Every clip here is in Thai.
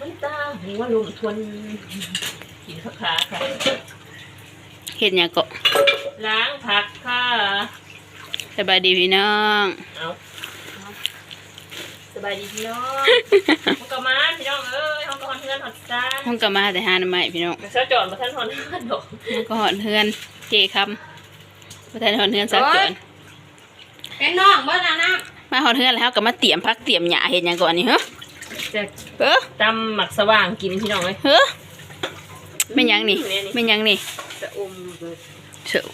มันตาหัวลุมทวนกินข้าวขาค่ะเฮ็ดหยังก็ล้างผักค่ะ สบายดีพี่น้อง เอาสบายดีพี่น้องห้องกระมานพี่น้องเอ้ยห้องกระหอนเพื่อนหอดจ้านห้องก็มาแต่หาหน่อไม้พี่น้องเช้าจอดมาท่านหอนเพื่อนดอกห้องก็หอดเฮือนเจคำบ่ทันหอดเฮือนสักจอนเป็นน้องเบิ่งนะน้มาหอดเฮือนแล้วก็มาเตรียมพักเตรียมหญ้าเฮ็ดหยังก่อนนี่เฮ้อ จะเอ้อตำหมักสว่างกินพี่น้องเลยเฮ้อแม่นหยังนี่แม่นหยังนี่จะอมเบิดเสือ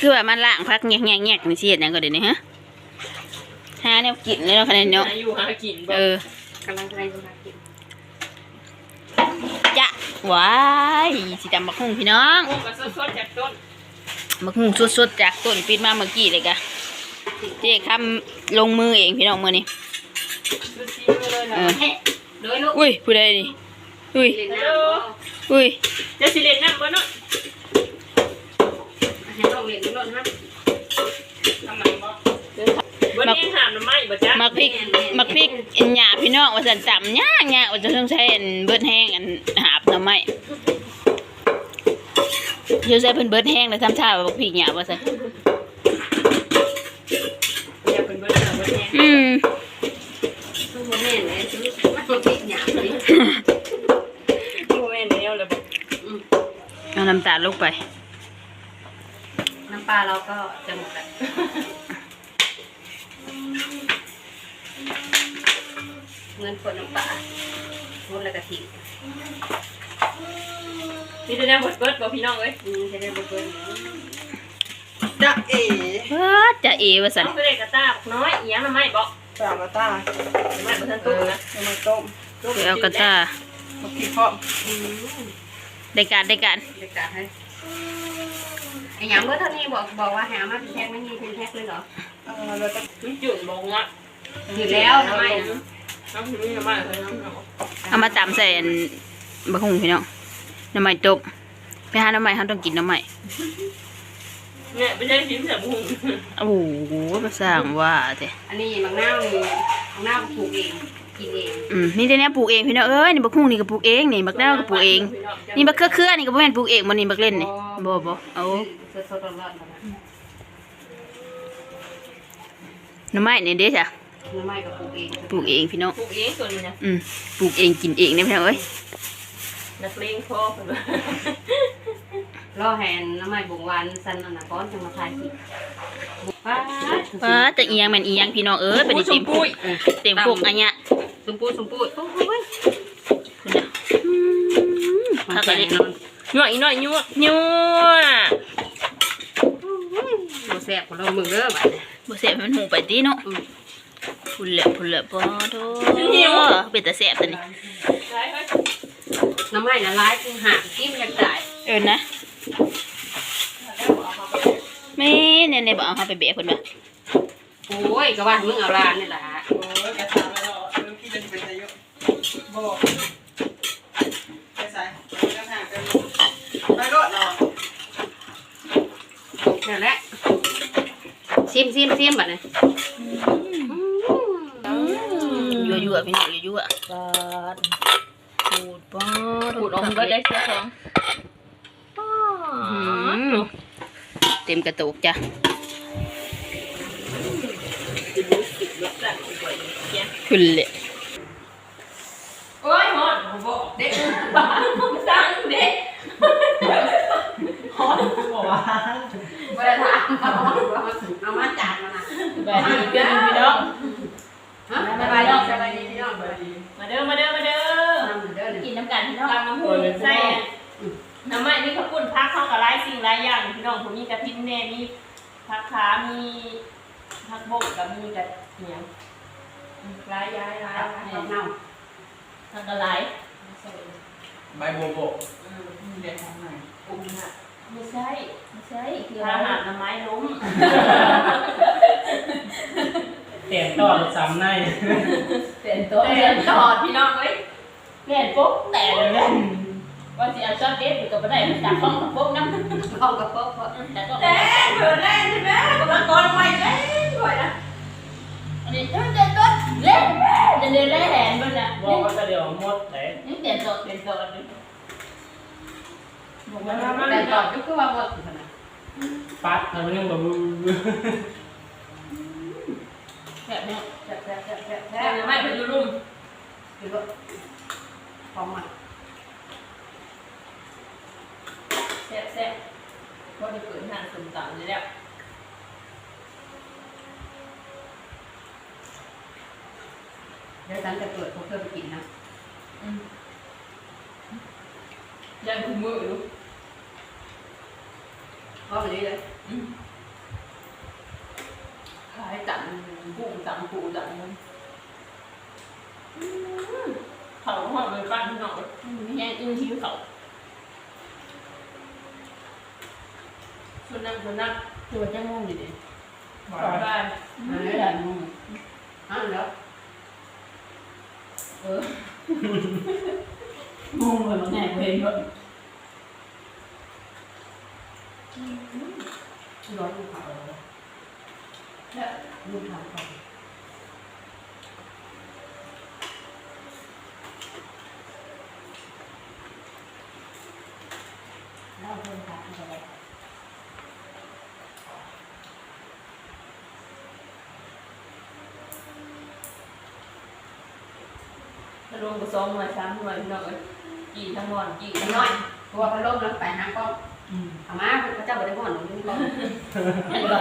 คือว่ามันล้างพักแงกๆๆนี่สิเฮ็ดหยังก็ได้นี่ฮะหาแนวกินเลยเนาะคะแนนเนาะหาอยู่หากินบ่เออำกำลังจะได้ดูมากินจะว้ายสิตำบักหุ่งพี่น้องโอ้กระสดๆจากต้นบักหุ่งสดๆจากต้นปิดมาเมื่อกี้เลยกะเจ๊คำลงมือเองพี่น้องมือนี่ดูซีมื อเลยนะเออเฮ้โดยลูกอุ้ยผู้ใดนี่อุ้ยเล่นฮัลน้โหลำอุ้ยจะสิเล่นน้ำบ่เนาะให้ต้องเล่นรถฮะทำไมบ่วันนี้หามน้ำไม้บ่จ๊ะมักพริกมักพริกอันหยาพี่น้องว่าสันจำยากยากว่าจะต้องใช้อันเบิดแห้งอันหาบหน่อไม้เดี๋ยวใช้เพิ่นเบิดแห้งแล้วทำท่าว่าบักพริกหยาบว่าซั่นอย่าเป็นเบิดเอาเบิดแห้งอืม น้ำตาลลงไป น้ำปลาเราก็จะหมดแล้วเงินคนน้ำปลาหมดแล้วก็ทิ้งมีแต่แนวเบิดเบิดบ่พี่น้องเอ้ยอืมจะได้บ่เบิ่งจะเอ๋ว้าจะเอว่าซั่นน้องตัวเล็กกระตาบอกน้อยอีหยังน้ำไม้บ่สามมาตาน้ำไม้บ่ทันตุ้มนะทำไมต้ม ไปเอากระตามาพี่พ่ออืม ได้การได้การเด็กกะให้ไอ้หยังเมื่อเท่านี้บอกบอกว่าหามาเป็นแพ็คไม่มีเป็นแพ็คเลยเหรอเออแล้วก็มันจุ่นบ่งอะอยู่แล้วทำไมนะน้ำถึงนี่น้ำไม้เลยน้ำเอาเอามาตำใส่อันบักหุ่งพี่น้องหน้ำไม้ตบไปหาหน้ำไม้เขาต้องกินหน้ำไม้เนี่ยไม่ใช่พิมพ์เสือบุ้งโอ้โหมาสร้างว่าแต่อันนี้บางนาวนี่บางนาวปลูกเองกินเองอืมนี่แต่เนี้ยปลูกเองพี่น้องเอ้ยนี่บักหุ่งนี่ก็ปลูกเองนี่บักดาวก็ปลูกเอง นี่บักเครือเครือๆนี่ก็บ่แม่นปลูกเองบ่นี่บักเล่นนี่บ่บ่เอาสดสดๆร้อนๆนะหน้ำไม้นี่เด้จ้ะน้ำไม้ก็ปลูกเองปลูกเองพี่น้องปลูกเองส่วนนี้นะอืมปลูกเองกินเองเนี่ยพี่น้องเอ้ยนักเลงพ่อคนว่ารอแหนน้ำไม้บงหวานสันอันนะก้อนจะมาทายสิป้าว้าแต่อีหยังแม่นอีหยังพี่น้องเอ้ยเป็นเต็มปุกเต็มปุกอันเนี้ย สมปูสมปูโอ้ยคุณน่ะอืมมาคักแข่อะงไรนอนยั่วอีกหน่อยยั่วยั่วโมแซ่บของเรามือเด้อบัดนี้บ่แซ่บให้มันหูไปติเนาะพุ่นแหละพุ่นแหละบ่โธ่เป็นตาแซ่บตัวนี้น้ำไม้ละลายกูหากินอยากตายเอิ้นนะแม่เนี่ยๆบ่เอาเฮาไปแบกเพิ่นว่าโอ้ยก็ว่ามึงเอาลานนี่แหละ โอ้ยกระถางแล้วเออพี่เป็นเป็นอายุบอกไปใส่กระถางกันไปรถเนาะ นั่นแหละ ซิมซิมซิมบัดนี้ยั่วๆพี่น้องยั่วปาดๆพูดบ่ขูดอมก็ได้เสียของอืมเต็มกระตุกจ้ะรสจัดกว่าอีกแยะคุณเลยโอ้ยฮอดบอกเด็กบ้าสั่งเด็กฮอดบอกว่าบ่ได้ถามเอามาจานมานะ อีกเพื่อนพี่น้อง ฮะสบายดีสบายดีพี่น้องสบายดีมาเด้อ มาเด้อ มาเด้อ ทำเหมือนเดิมกินน้ำกันพี่น้องตำน้ำหูใส่น้ำมันนี่เขาปุ่นพักเข้ากับหลายสิ่งหลายอย่างพี่น้องผมมีกระทินแน่มีผักขามีผักบกกับมีกระเหนียงหลายย้ายหลายครับแน่เน่าผักกระไหลใบบัวบกเด็กของไหนปุ่นค่ะไม่ใช่ไม่ใช่คืออาหารน้ำไม้ล้ม เตียงต่อซ้ำในเปลี่ยนตัวเรียนตอดพี่น้องเอ้ยเปลี่ยนปุ๊บแต่เลยนะว่าสิเอาช็อตเด็ดอยู่กับบ่ได้มันจับห้องกับปุ๊บน้ำเข้ากับโป๊ะแต่ก็แล่เถิดแล่ใช่ไหมกำลังก้อนใหม่แล่ด้วยนะอันนี้ต้นเด็ดต้นเล่นจะเดินเล่นแหนบ้างนะบอกว่าจะเดี๋ยวหมดไหนนี่เปลี่ยนโจทย์เปลี่ยนโจทย์บอกว่ามาแต่แต่ตก่ออนนก็คือว่าหมดขนาดปัดทำเรื่องแบบ มือแบบนี้แซ่บแซ่บแซ่บแซ่บแต่ไม่เป็นรุ่มคือว่าพร้มอะแซ่บแซ่บก็จะเปิดห้างสมตำเลยแล้วเดี๋ยวฉันจะเปิดพวกเธอไปกินนะยันถุงมือลูกพร้อมไปเลยเลย ขายตำกุ้งตำปูตำมันเขาห้องเลยบ้านพี่น้องไม่แห้งอึ้งหิวเขา ส่วนนั่งส่วนนั่งตัวจะงงอยู่ดิขอได้อันนี้แหละงงอะแล้วเอองงเลยมันแง่เพลงด้วยร้อนลูกเขาลูกเขาเขา เล่าเพิ่มค่ะอะไรถ้า ลงก็สองหน่วยสามหน่วยพี่น้องเอ้ยกี่ทั้งหมดกี่ทั้งน้น้ออยยตัวพัดลมแล้วไปหากล้องเอามาพระเจ้าบริวารหนูนี่กล้องเห็นบ่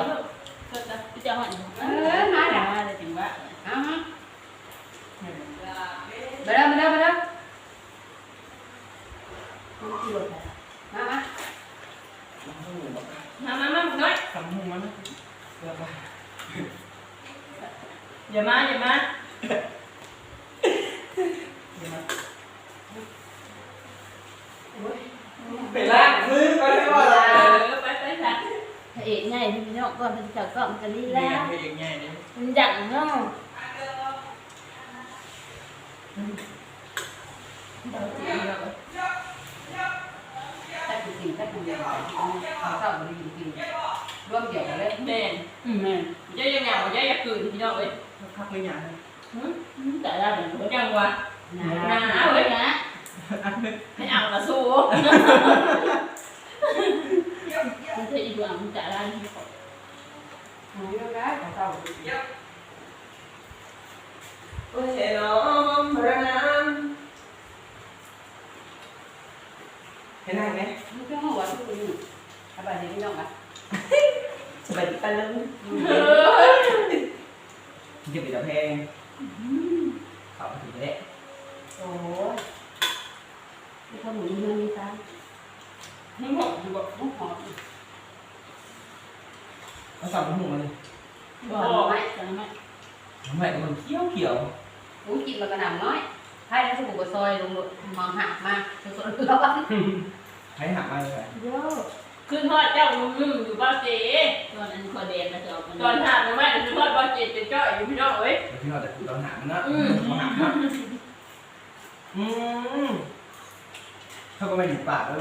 ก็จะพี่จะหันเออมาเดี๋ยวมาเลยถึงว่าเอามาไปเด้อไปเด้อไปเด้อมามามามามาน้อยทำหูมันเดี๋ยวไปอย่ามาอย่ามา ไปล้างมือก็ได้ว่าเอเราอไปไปค่ะพระเอกง่ายพี่น้องก่อนเป็นเจ้าก็มันก็ลีแล้ลาวไปอย่างไงนี่มันจังเนาะเราจีบเราถ้าจริงๆถ้าคุณยังเขาเศร้าบริวารจริงร่วมเกี่ยวกันเลยแม่นอืมแม่ย่ายังไงย่าอยากตื่นพี่น้องเอ้ยพักไม่หยาบแต่ละเดี๋ยวจังวะ หนาเว้ยนะไม่เอาละสู้มันจะอีกอย่างมันจะอะไรที่เขานูยังได้เขาโอ้ยน้องระนามเห็นไหมไหมมันก็หัวทุกคนอยู่สบายดีพี่น้องอะสบายดีกันแล้วจะปิดตะเพงเขาถึงจะได้ โอ้ยที่เขาหนูเงินนี่ตา ไม่หมดอยู่บ่ ลูกหอม เอาสั่งหูมัน บอกไหมจังไหม ทำไมมันเขียวเขียว กูกินมากระหน่ำน้อยให้แล้วสบู่กับซอยลงมองหักมาสดๆร้อน ให้หักมาเลยเยอะขึ้นทอดเจ้านุ่มๆอยู่บ้านเจ๊ตอนนั้นคอเดนนะจ๊ะตอนหาดไม่ขึ้นทอดบ้านเจ๊เป็นจ้อยอยู่พี่น้องเอ้ยเดี๋ยวพี่เราจะตอนหักมันนะอืมตอนหักนะอืมเขาก็ไม่หยุดปากแล้ว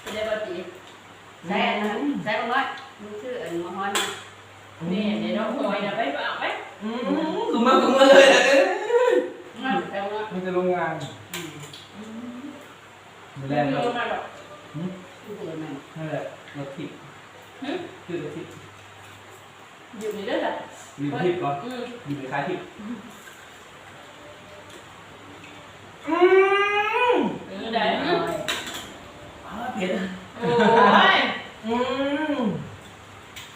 เป็นได้บ้านเจ๊ใส่อันนั้นใส่บางน้อยมันชื่ออันมะฮอนนะนี่เดี๋ยวน้องหอยนะไปเปล่าไปอืมคือมาคือมาเลยนะเอ้ย ใส่บางน้อย มันจะลงงานดูแล ไม่ เรารู้มาหรอกคือเปิดมันนั่นแหละรถทิพย์คือรถทิพย์อยู่นี่ด้วยจ้ะอยู่ทิพย์ก่อนอืมอยู่ในคล้ายทิพย์อืมเออได้น้อยอ้าวเผ็ดโอ้ยอืม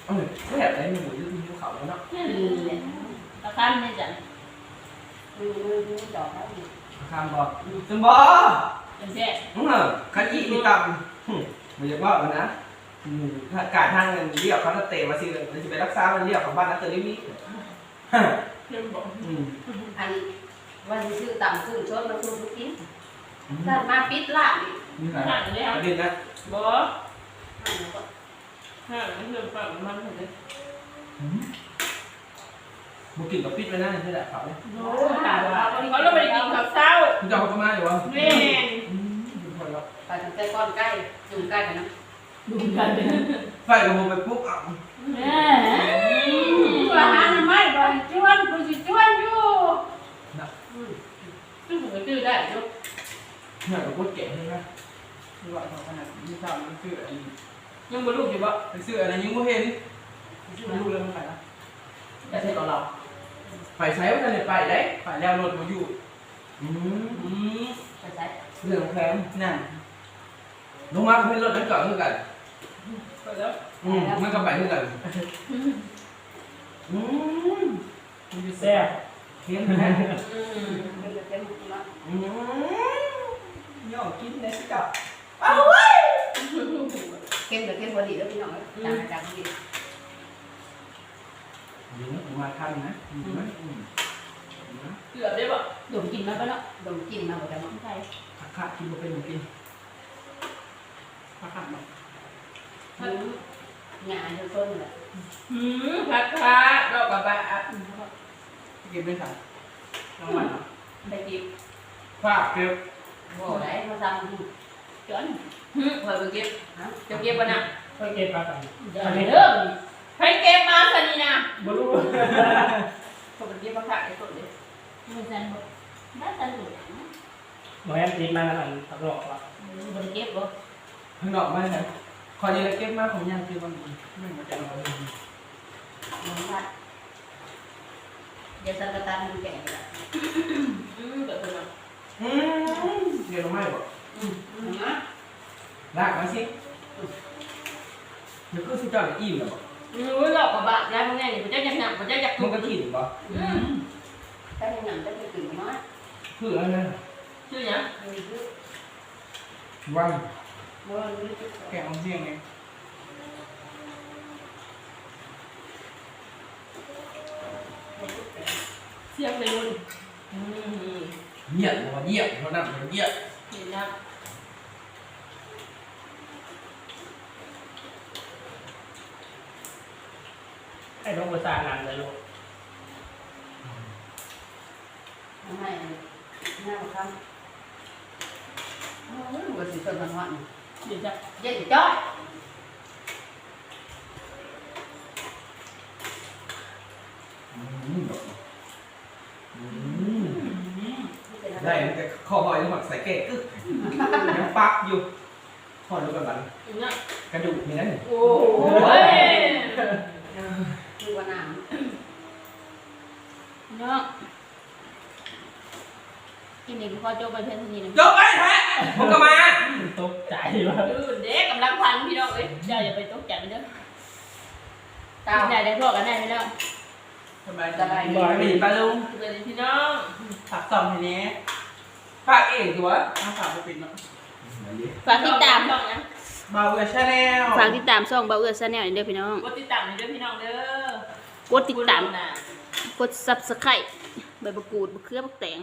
เออแบบไหนมีหมูยืดมีเขาแล้วเนาะนี่แหละตะคันนี่จ้ะมือมือมือดอกแล้วนี่ข้ามบอกจนบอ เป็นแท้อืมขันอีนี่ต่ำไม่อยากว่ามันนะอืมถ้าการทางเงินเรียกเขาจะเตะมาสิเลยมันจะไปรักษามันเรียกของบ้านนักเตะลิมิเรื่องบอกอืมอันวันที่ชื่อต่ำขึ้นชดมาคุณทุกกินถ้ามาปิดล่างนี่นี่ห่างเลยคปรับระเด็นนะบอห่างนี่คือฝั่งมันเห็นไหมบุกินกับปิดไว้นะนี่แหละเขาโอ้ตายแล้วเขาเราไปกินข้าวเช้า คุณจะเอาเข้ามาอยู่วะ แม่อืมดูคนแล้ว ไปถึงแต่ก้อนใกล้จุ่มกล้ไปนะดูกันเลยใส่กระโมไปปุ๊บอะแหมว่าหาหน่ไม้บ่ให้ชวนกูสิชวนอยู่อืมซึ่งผมก็ดื้อได้เนาะเนี่ยเราพูดเก่งใช่ไหมที่ว่าเขาขนาดนี้ทำมันซื้ออะไรยังบรรลุอยู่ปะไปซื้ออะไรยังไม่เห็นซื้อบรรลุเรื่องอะไรนะแต่ใช่เราเราไปใช้ว่าจะไปได้ไปแล้วรถมาอยู่อืมอืมไใช้เรื่องแพงนั่น ลงมาเพื่อนรถนั้นก่อนเพื่อนกัน ไปแล้วอืมมันก็ไปเพื่อนกัน อืมมันจะแซ่บเข้มนะ อืมเป็นเต็มเนาะอืมย่อกินได้สิกับเข้มกับเข้มพอดีแล้วพี่น้องจางจางดีเดี๋ยวนะผมมาทำนะอืมอืมเกือบได้บ่ดมกินมาปะเนาะดมกินมาหมดแล้วเนาะใช่ขาขาดกินมาเป็นหมูกิน มาขัดมาหญ้าอยู่ต้นแหละหืมผักขาดอกกระบะเก็บเป็นถังน้ำมันได้กินฝากเก็บบ่ได้มาทำจนหืมเพิ่นไปเก็บจะเก็บบ่น่ะก็เก็บปลากันเดี๋ยวเด้อให้เก็บมาซะนี่นะบลูปกติบ่ขาดไอ้ต้นเด้มันจันบ่ได้จันบ่หมอแอมติดมาแล้วมันตลกว่ะบ่ได้เก็บบ่ ข้างนอกไม่ใช่คอยจะเก็บมาของยังคือมันไม่มาจากเรามันว่าเดี๋ยวสังกตันมันแก่ละอืมเกิดขึ้นมาอืมเดี๋ยวเราไม่บอกอืมนะลากมาสิเดี๋ยวคือสิเจ้าจะอิ่มหรออืมดอกกระบะยายพวกนี้นี่บ่จักอยากหนักบ่จักอยากมันก็กินบ่อืมถ้าอย่างนั้นจะตื่นมาคืออะไรนะชื่อหยังมีคือวันบ่รู้ แกะของเสียงไงเสียงเลยรุ่นอืมเยี่ยมบ่เยี่ยมเท่านั้นเยี่ยมเห็นนะให้ต้องประสานงานเลยลูกทำให้หน้าบ่คำโอ้ยบ่สิต้นมันหวาน เดี๋ยวจะเย็นจ้อยอืมอืมได้แต่คอหอยหมักใส่แกะกึกยังปักอยู่ขอดูกันบันอีกนะกระดูกมีนั่นโอ้ยคือว่าน้เนาะกินนี่ก็จบไปเพียงเท่านี้นะจบไปแท้ ผมก็มาตกใจว่ะดูเด็กกำลังพันพี่น้องเอ้ยอย่าอย่าไปตกใจมันเด้อำตาไหนได้พวกกันได้ไหมแล้วสบายสบายบอยไม่ดีปลาลุงสวัสดีพี่น้องผักสองทีนี้ปากเองคือวะน้ำผักไปปิดเนาะฝากติดตามช่องนะเบาเวอร์ชาแนลฝากติดตามช่องเบาเอื้อซาแนลเด้อพี่น้อง กดติดตามให้ด้วยพี่น้องเด้อกดติดตามนะกด Subscribe ใบมะกรูดมะเขือมะแตง